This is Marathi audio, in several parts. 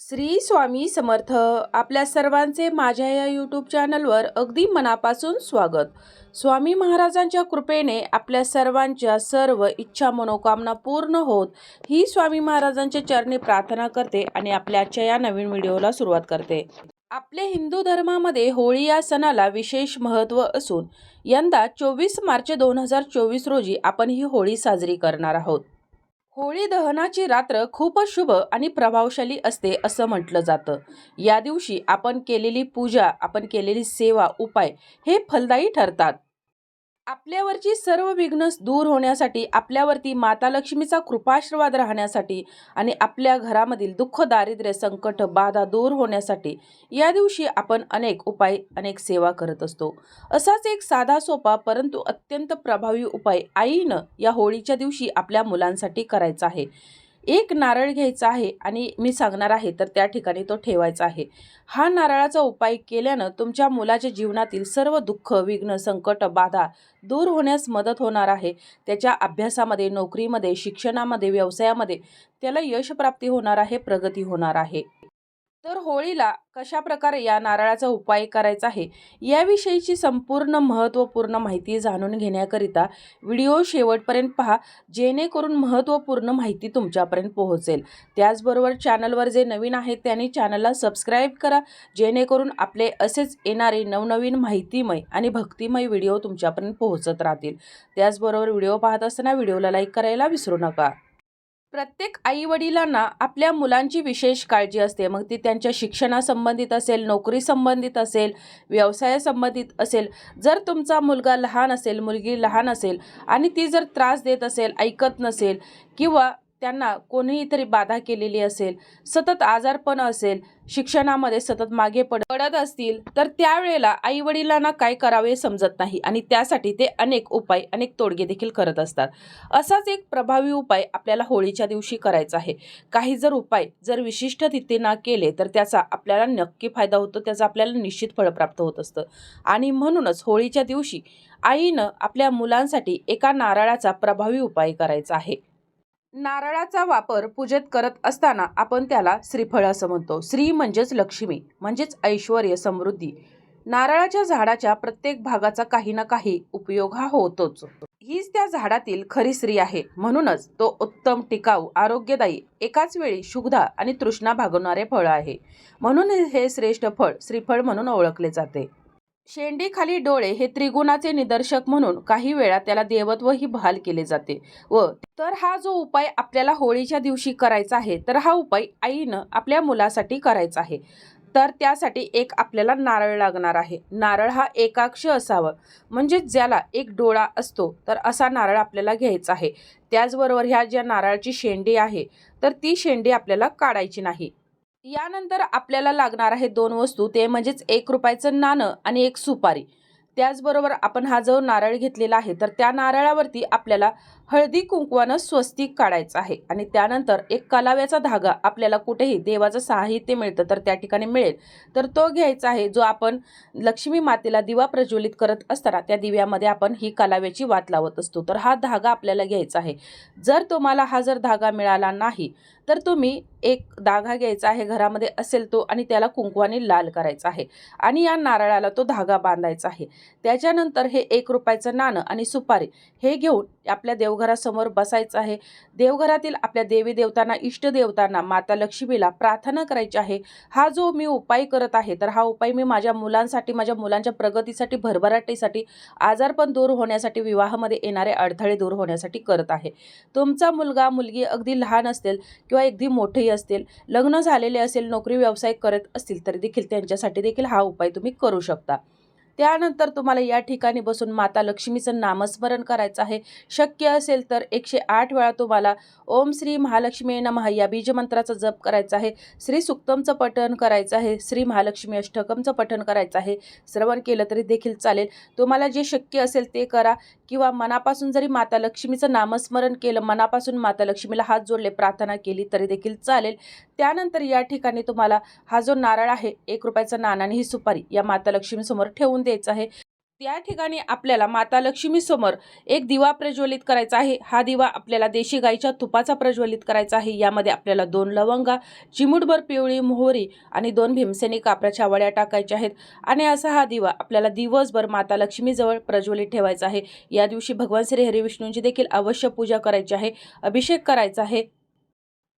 श्री स्वामी समर्थ. आपल्या सर्वांचे माझ्या या यूट्यूब चॅनलवर अगदी मनापासून स्वागत. स्वामी महाराजांच्या कृपेने आपल्या सर्वांच्या सर्व इच्छा मनोकामना पूर्ण होत ही स्वामी महाराजांच्या चरणी प्रार्थना करते आणि आपल्या आजच्या या नवीन व्हिडिओला सुरुवात करते. आपल्या हिंदू धर्मामध्ये होळी या सणाला विशेष महत्त्व असून यंदा चोवीस मार्च दोन हजार चोवीस रोजी आपण ही होळी साजरी करणार आहोत. होळी दहनाची रात्र खूपच शुभ आणि प्रभावशाली असते असं म्हटलं जातं. या दिवशी आपण केलेली पूजा आपण केलेली सेवा उपाय हे फलदायी ठरतात. आपल्यावरची सर्व विघ्न दूर होण्यासाठी आपल्यावरती माता लक्ष्मीचा कृपाशीर्वाद राहण्यासाठी आणि आपल्या घरामधील दुःख दारिद्र्य संकट बाधा दूर होण्यासाठी या दिवशी आपण अनेक उपाय अनेक सेवा करत असतो. असाच एक साधा सोपा परंतु अत्यंत प्रभावी उपाय आईनं या होळीच्या दिवशी आपल्या मुलांसाठी करायचा आहे. एक नारळ घ्यायचा आहे आणि मी सांगणार आहे तर त्या ठिकाणी तो ठेवायचा आहे. हा नारळाचा उपाय केल्यानं तुमच्या मुलाच्या जीवनातील सर्व दुःख विघ्न संकट बाधा दूर होण्यास मदत होणार आहे. त्याच्या अभ्यासामध्ये नोकरीमध्ये शिक्षणामध्ये व्यवसायामध्ये त्याला यशप्राप्ती होणार आहे प्रगती होणार आहे. तर होळीला कशा प्रकारे या नारळाचा उपाय करायचा आहे याविषयीची संपूर्ण महत्त्वपूर्ण माहिती जाणून घेण्याकरिता व्हिडिओ शेवटपर्यंत पहा जेणेकरून महत्त्वपूर्ण माहिती तुमच्यापर्यंत पोहोचेल. त्याचबरोबर चॅनलवर जे नवीन आहेत त्यांनी चॅनलला सबस्क्राईब करा जेणेकरून आपले असेच येणारे नवनवीन माहितीमय आणि भक्तिमय व्हिडिओ तुमच्यापर्यंत पोहोचत राहतील. त्याचबरोबर व्हिडिओ पाहत असताना व्हिडिओला लाईक करायला विसरू नका. प्रत्येक आई वडिलांना आपल्या मुलांची विशेष काळजी असते. मग ती त्यांच्या शिक्षणासंबंधित असेल नोकरी संबंधित असेल व्यवसायासंबंधित असेल जर तुमचा मुलगा लहान असेल मुलगी लहान असेल आणि ती जर त्रास देत असेल ऐकत नसेल किंवा त्यांना कोणीही तरी बाधा केलेली असेल सतत आजारपण असेल शिक्षणामध्ये सतत मागे पड पडत असतील तर त्यावेळेला आईवडिलांना काय करावे समजत नाही आणि त्यासाठी ते अनेक उपाय अनेक तोडगे देखील करत असतात. असाच एक प्रभावी उपाय आपल्याला होळीच्या दिवशी करायचा आहे. काही जर उपाय जर विशिष्ट तिथींना केले तर त्याचा आपल्याला नक्की फायदा होतो त्याचा आपल्याला निश्चित फळ प्राप्त होत असतं. आणि म्हणूनच होळीच्या दिवशी आईनं आपल्या मुलांसाठी एका नारळाचा प्रभावी उपाय करायचा आहे. नारळाचा वापर पूजेत करत असताना आपण त्याला श्रीफळ असं म्हणतो. श्री म्हणजेच लक्ष्मी म्हणजेच ऐश्वर समृद्धी. नारळाच्या झाडाच्या प्रत्येक भागाचा काही ना काही उपयोग हा होतोच. हीच त्या झाडातील खरी स्त्री आहे. म्हणूनच तो उत्तम टिकाऊ आरोग्यदायी एकाच वेळी शुग्धा आणि तृष्णा भागवणारे फळ आहे. म्हणून हे श्रेष्ठ फळ श्रीफळ म्हणून ओळखले जाते. शेंडीखाली डोळे हे त्रिगुणाचे निदर्शक म्हणून काही वेळा त्याला देवत्वही बहाल केले जाते व तर हा जो उपाय आपल्याला होळीच्या दिवशी करायचा आहे तर हा उपाय आईनं आपल्या मुलासाठी करायचा आहे. तर त्यासाठी एक आपल्याला नारळ लागणार आहे. नारळ हा एकाक्ष असावं. म्हणजे ज्याला एक डोळा असतो तर असा नारळ आपल्याला घ्यायचा आहे. त्याचबरोबर ह्या ज्या नारळाची शेंडी आहे तर ती शेंडी आपल्याला काढायची नाही. यानंतर आपल्याला लागणार आहे दोन वस्तू. ते म्हणजेच एक रुपयाचं नाणं आणि एक सुपारी. त्याचबरोबर आपण हा जो नारळ घेतलेला आहे तर त्या नारळावरती आपल्याला हळदी कुंकवानं स्वस्तिक काढायचं आहे. आणि त्यानंतर एक कलाव्याचा धागा आपल्याला कुठेही देवाचं साहित्य मिळतं तर त्या ठिकाणी मिळेल. तर तो घ्यायचा आहे जो आपण लक्ष्मी मातेला दिवा प्रज्वलित करत असताना त्या दिव्यामध्ये आपण ही कलाव्याची वात लावत असतो. तर हा धागा आपल्याला घ्यायचा आहे. जर तुम्हाला हा जर धागा मिळाला नाही तर तुम्ही एक धागा घ्यायचा आहे घरामध्ये असेल तो आणि त्याला कुंकवाने लाल करायचा आहे. आणि या नारळाला तो धागा बांधायचा आहे. त्याच्यानंतर हे एक रुपयाचं नाणं आणि सुपारी हे घेऊन आपल्या देव देवघरासमोर बसायचं आहे. देवघरातील आपल्या देवी देवतांना इष्टदेवतांना माता लक्ष्मीला प्रार्थना करायची आहे. हा जो मी उपाय करत आहे तर हा उपाय मी माझ्या मुलांसाठी माझ्या मुलांच्या प्रगतीसाठी भरभराटीसाठी आजारपण दूर होण्यासाठी विवाहामध्ये येणारे अडथळे दूर होण्यासाठी करत आहे. तुमचा मुलगा मुलगी अगदी लहान असतील किंवा अगदी मोठेही असतील लग्न झालेले असेल नोकरी व्यवसाय करत असतील तरी देखील त्यांच्यासाठी देखील हा उपाय तुम्ही करू शकता. त्यानंतर तुम्हाला या ठिकाणी बसून माता लक्ष्मीचं नामस्मरण करायचं आहे. शक्य असेल तर एकशे आठ वेळा तुम्हाला ओम श्री महालक्ष्मी नमः या बीजमंत्राचा जप करायचा आहे. श्री सुक्तमचं पठण करायचं आहे. श्री महालक्ष्मी अष्टकमचं पठण करायचं आहे. श्रवण केलं तरी देखील चालेल. तुम्हाला जे शक्य असेल ते करा. किंवा मनापासून जरी माता लक्ष्मीचं नामस्मरण केलं मनापासून माता लक्ष्मीला हात जोडले प्रार्थना केली तरी देखील चालेल. त्यानंतर या ठिकाणी तुम्हाला हा जो नारळ आहे एक रुपयाचा नाणा आणि ही सुपारी या माता लक्ष्मीसमोर ठेवून द्यायचा आहे. त्या ठिकाणी आपल्याला माता लक्ष्मीसमोर एक दिवा प्रज्वलित करायचा आहे. हा दिवा आपल्याला देशी गाईच्या तुपाचा प्रज्वलित करायचा आहे. यामध्ये आपल्याला दोन लवंगा चिमूटभर पिवळी मोहरी आणि दोन भीमसेनी कापराच्या वड्या टाकायच्या आहेत. आणि असा हा दिवा आपल्याला दिवसभर माता लक्ष्मीजवळ प्रज्वलित ठेवायचा आहे. या दिवशी भगवान श्री हरिविष्णूंची देखील अवश्य पूजा करायची आहे. अभिषेक करायचा आहे.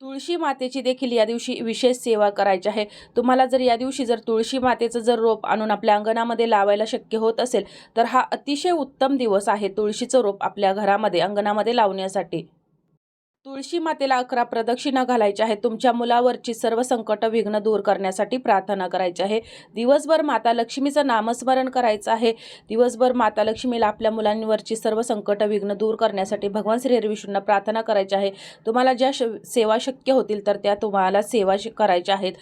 तुळशी मातेची देखील या दिवशी विशेष सेवा करायची आहे. तुम्हाला जर या दिवशी जर तुळशी मातेचं जर रोप आणून आपल्या अंगणामध्ये लावायला शक्य होत असेल तर हा अतिशय उत्तम दिवस आहे तुळशीचं रोप आपल्या घरामध्ये अंगणामध्ये लावण्यासाठी. तुळशी मातेला अकरा प्रदक्षिणा घालायच्या आहेत. तुमच्या मुलावरची सर्व संकट विघ्न दूर करण्यासाठी प्रार्थना करायची आहे. दिवसभर माता लक्ष्मीचं नामस्मरण करायचं आहे. दिवसभर माता लक्ष्मीला आपल्या मुलांवरची सर्व संकट विघ्न दूर करण्यासाठी भगवान श्री हरविष्णूंना प्रार्थना करायची आहे. तुम्हाला ज्या श सेवा शक्य होतील तर त्या तुम्हाला सेवा श- करायच्या आहेत.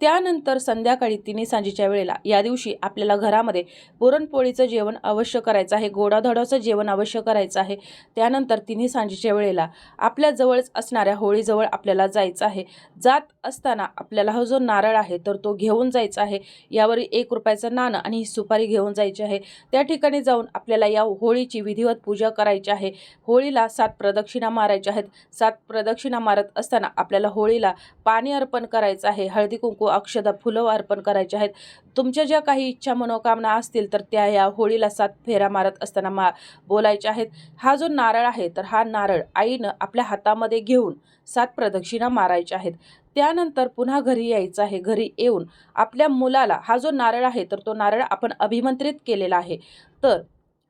त्यानंतर संध्याकाळी तिन्ही सांजेच्या वेळेला या दिवशी आपल्याला घरामध्ये पुरणपोळीचं जेवण अवश्य करायचं आहे गोडाधोडाचं जेवण अवश्य करायचं आहे. त्यानंतर तिन्ही सांजेच्या वेळेला आपल्याजवळच असणाऱ्या होळीजवळ आपल्याला जायचं आहे. जात असताना आपल्याला हा जो नारळ आहे तर तो घेऊन जायचा आहे. यावर एक रुपयाचं नाणं आणि ही सुपारी घेऊन जायची आहे. त्या ठिकाणी जाऊन आपल्याला या होळीची विधिवत पूजा करायची आहे. होळीला सात प्रदक्षिणा मारायच्या आहेत. सात प्रदक्षिणा मारत असताना आपल्याला होळीला पाणी अर्पण करायचं आहे. हळदी कुंकू अक्षदा फुलं अर्पण करायचे आहेत. तुमच्या ज्या काही इच्छा मनोकामना असतील तर त्या या होळीला सात फेऱ्या मारत असताना मा बोलायच्या आहेत. हा जो नारळ आहे तर हा नारळ आईनं आपल्या हातामध्ये घेऊन सात प्रदक्षिणा मारायच्या आहेत. त्यानंतर पुन्हा घरी यायचं आहे. घरी येऊन आपल्या मुलाला हा जो नारळ आहे तर तो नारळ आपण अभिमंत्रित केलेला आहे. तर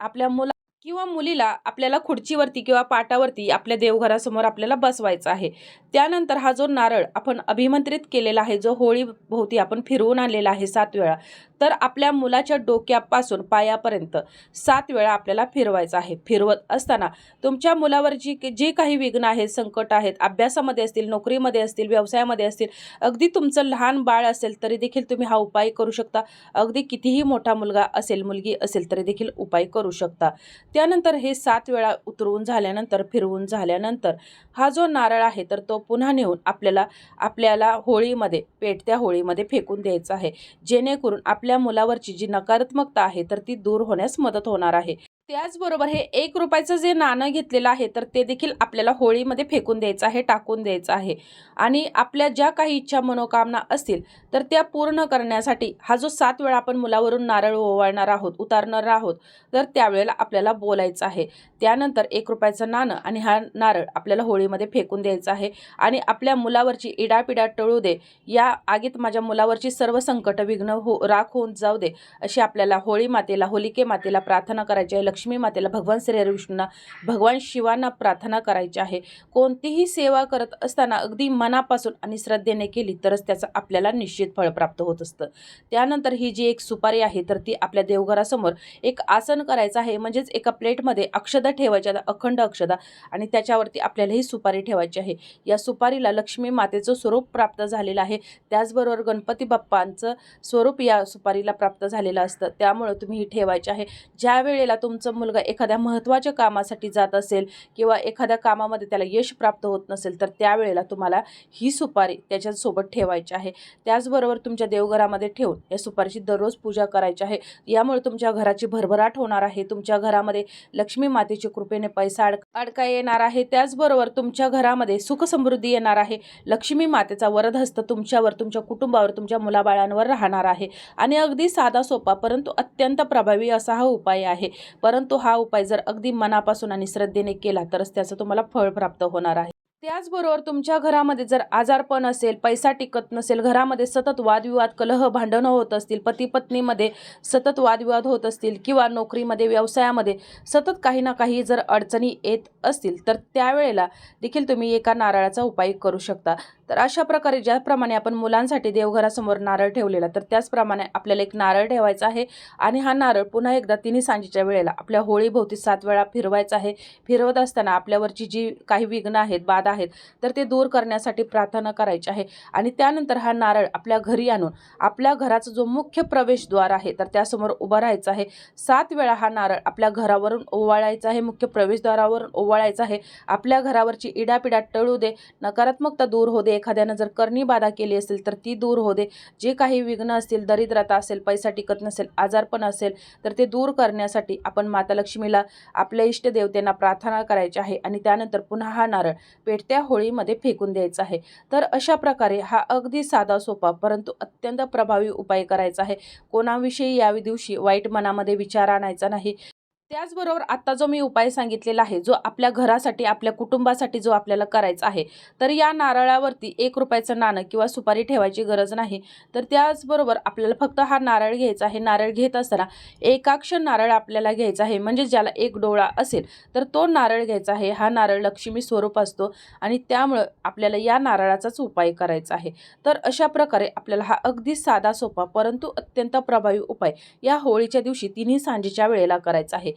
आपल्या मुला किंवा मुलीला आपल्याला खुर्चीवरती किंवा पाटावरती आपल्या देवघरासमोर आपल्याला बसवायचं आहे. त्यानंतर हा जो नारळ आपण अभिमंत्रित केलेला आहे जो होळी भोवती आपण फिरवून आणलेला आहे सात वेळा तर आपल्या मुलाच्या डोक्यापासून पायापर्यंत सात वेळा आपल्याला फिरवायचं आहे. फिरवत असताना तुमच्या मुलावर जी जे काही विघ्न आहेत संकट आहेत अभ्यासामध्ये असतील नोकरीमध्ये असतील व्यवसायामध्ये असतील अगदी तुमचं लहान बाळ असेल तरी देखील तुम्ही हा उपाय करू शकता. अगदी कितीही मोठा मुलगा असेल मुलगी असेल तरी देखील उपाय करू शकता. त्यानंतर हे सात वेळा उतरवून झाल्यानंतर फिरवून झाल्यानंतर हा जो नारळ आहे तर तो पुन्हा नेऊन आपल्याला आपल्याला होळीमध्ये पेटत्या होळीमध्ये फेकून द्यायचा आहे. जेणेकरून आपल्या आपल्या मुलावरची जी नकारात्मकता आहे तर ती दूर होण्यास मदत होणार आहे. त्याचबरोबर हे एक रुपयाचं जे नाणं घेतलेलं आहे तर ते देखील आपल्याला होळीमध्ये फेकून द्यायचं आहे टाकून द्यायचं आहे. आणि आपल्या ज्या काही इच्छा मनोकामना असतील तर त्या पूर्ण करण्यासाठी हा जो सात वेळा आपण मुलावरून नारळ ओवाळणार आहोत उतारणार आहोत तर त्यावेळेला आपल्याला बोलायचं आहे. त्यानंतर एक रुपयाचं नाणं आणि हा नारळ आपल्याला होळीमध्ये फेकून द्यायचा आहे. आणि आपल्या मुलावरची इडापिडा टळू दे या आगीत माझ्या मुलावरची सर्व संकट विघ्न हो राख होऊन जाऊ दे अशी आपल्याला होळी मातेला होलिके मातेला प्रार्थना करायची आहे लक्ष्मी मातेला भगवान श्री हरिविष्णूंना भगवान शिवांना प्रार्थना करायची आहे. कोणतीही सेवा करत असताना अगदी मनापासून आणि श्रद्धेने केली तरच त्याचं आपल्याला निश्चित फळ प्राप्त होत असतं. त्यानंतर ही जी एक सुपारी आहे तर ती आपल्या देवघरासमोर एक आसन करायचं आहे. म्हणजेच एका प्लेटमध्ये अक्षदा ठेवायच्या अखंड अक्षदा आणि त्याच्यावरती आपल्याला ही सुपारी ठेवायची आहे. या सुपारीला लक्ष्मी मातेचं स्वरूप प्राप्त झालेलं आहे. त्याचबरोबर गणपती बाप्पांचं स्वरूप या सुपारीला प्राप्त झालेलं असतं. त्यामुळं तुम्ही ही ठेवायची आहे. ज्या वेळेला तुमचं मुलगा एखाद्या महत्त्वाच्या कामासाठी जात असेल किंवा एखाद्या कामामध्ये त्याला यश प्राप्त होत नसेल तर त्यावेळेला तुम्हाला ही सुपारी त्याच्यासोबत ठेवायची आहे. त्याचबरोबर तुमच्या देवघरामध्ये ठेवून या सुपारीची दररोज पूजा करायची आहे. यामुळे तुमच्या घराची भरभराट होणार आहे. तुमच्या घरामध्ये लक्ष्मी मातेच्या कृपेने पैसा अड अडका येणार आहे. त्याचबरोबर तुमच्या घरामध्ये सुख समृद्धी येणार आहे. लक्ष्मी मातेचा वरदहस्त तुमच्यावर तुमच्या कुटुंबावर तुमच्या मुलाबाळांवर राहणार आहे. आणि अगदी साधा सोपा परंतु अत्यंत प्रभावी असा हा उपाय आहे. परंतु हा उपाय जर अगदी मनापासून आणि श्रद्धेने केला तरच त्याचं तुम्हाला फळ प्राप्त होणार आहे. त्याचबरोबर तुमच्या घरामध्ये जर आजारपण असेल पैसा टिकत नसेल घरामध्ये सतत वादविवाद कलह भांडणं होत असतील पती पत्नीमध्ये सतत वादविवाद होत असतील किंवा नोकरीमध्ये व्यवसायामध्ये सतत काही ना काही जर अडचणी येत असतील तर त्यावेळेला देखील तुम्ही एका नारळाचा उपाय करू शकता. तर अशा प्रकारे ज्याप्रमाणे आपण मुलांसाठी देवघरासमोर नारळ ठेवलेला तर त्याचप्रमाणे आपल्याला एक नारळ ठेवायचा आहे आणि हा नारळ पुन्हा एकदा तिन्ही सांजेच्या वेळेला आपल्या होळीभोवती सात वेळा फिरवायचा आहे. फिरवत असताना आपल्यावरची जी काही विघ्न आहेत बाधा बाधा आहेत. तर ते दूर करण्यासाठी प्रार्थना करायची आहे. आणि त्यानंतर हा नारळ आपल्या घरी आणून आपल्या घराचा जो मुख्य प्रवेशद्वार आहे तर त्यासमोर उभा राहायचा आहे. सात वेळा हा नारळ आपल्या घरावरून ओवाळायचा आहे. मुख्य प्रवेशद्वारावरून ओवाळायचा आहे. आपल्या घरावरची इडापिडा टळू दे नकारात्मकता दूर हो दे. एखाद्यानं जर करणी बाधा केली असेल तर ती दूर हो दे. जे काही विघ्न असतील दरिद्रता असेल पैसा टिकत नसेल आजारपण असेल तर ते दूर करण्यासाठी आपण माता लक्ष्मीला आपल्या इष्टदेवतेंना प्रार्थना करायची आहे. आणि त्यानंतर पुन्हा हा नारळ त्या होळीमध्ये फेकून द्यायचा आहे. तर अशा प्रकारे हा अगदी साधा सोपा परंतु अत्यंत प्रभावी उपाय करायचा आहे. कोणाविषयी या दिवशी वाईट मनामध्ये विचार आणायचा नाही. त्याचबरोबर आत्ता जो मी उपाय सांगितलेला आहे जो आपल्या घरासाठी आपल्या कुटुंबासाठी जो आपल्याला करायचा आहे तर या नारळावरती एक रुपयाचं नाणं किंवा सुपारी ठेवायची गरज नाही. तर त्याचबरोबर आपल्याला फक्त हा नारळ घ्यायचा आहे. नारळ घेत असताना एकाक्ष नारळ आपल्याला घ्यायचा आहे म्हणजे ज्याला एक डोळा असेल तर तो नारळ घ्यायचा आहे. हा नारळ लक्ष्मी स्वरूप असतो आणि त्यामुळं आपल्याला या नारळाचाच उपाय करायचा आहे. तर अशा प्रकारे आपल्याला हा अगदी साधा सोपा परंतु अत्यंत प्रभावी उपाय या होळीच्या दिवशी तिन्ही सांजेच्या वेळेला करायचा आहे.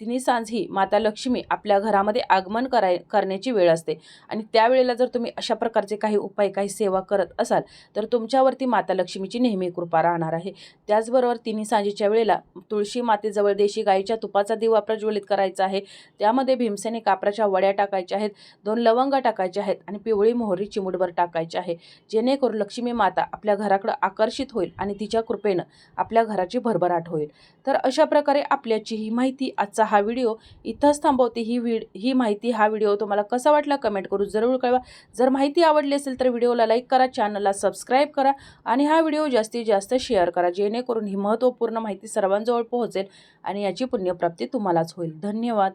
तिन्ही सांज ही माता लक्ष्मी आपल्या घरामध्ये आगमन कराय करण्याची वेळ असते. आणि त्यावेळेला जर तुम्ही अशा प्रकारचे काही उपाय काही सेवा करत असाल तर तुमच्यावरती माता लक्ष्मीची नेहमी कृपा राहणार आहे. त्याचबरोबर तिन्ही सांजेच्या वेळेला तुळशी मातेजवळ देशी गाईच्या तुपाचा दिवा प्रज्वलित करायचा आहे. त्यामध्ये भीमसेने कापराच्या वड्या टाकायच्या आहेत दोन लवंगा टाकायच्या आहेत आणि पिवळी मोहरी चिमुटभर टाकायची आहे. जेणेकरून लक्ष्मी माता आपल्या घराकडं आकर्षित होईल आणि तिच्या कृपेनं आपल्या घराची भरभराट होईल. तर अशा प्रकारे आपल्याची ही माहिती आजचा हा व्हिडिओ इथंच थांबवते. ही व्हिड ही माहिती हा व्हिडिओ तुम्हाला कसा वाटला कमेंट करून जरूर कळवा. जर माहिती आवडली असेल तर व्हिडिओला लाईक करा चॅनलला सबस्क्राईब करा आणि हा व्हिडिओ जास्तीत जास्त शेअर करा. जेणेकरून ही महत्त्वपूर्ण माहिती सर्वांजवळ पोहोचेल आणि याची पुण्यप्राप्ती तुम्हालाच होईल. धन्यवाद.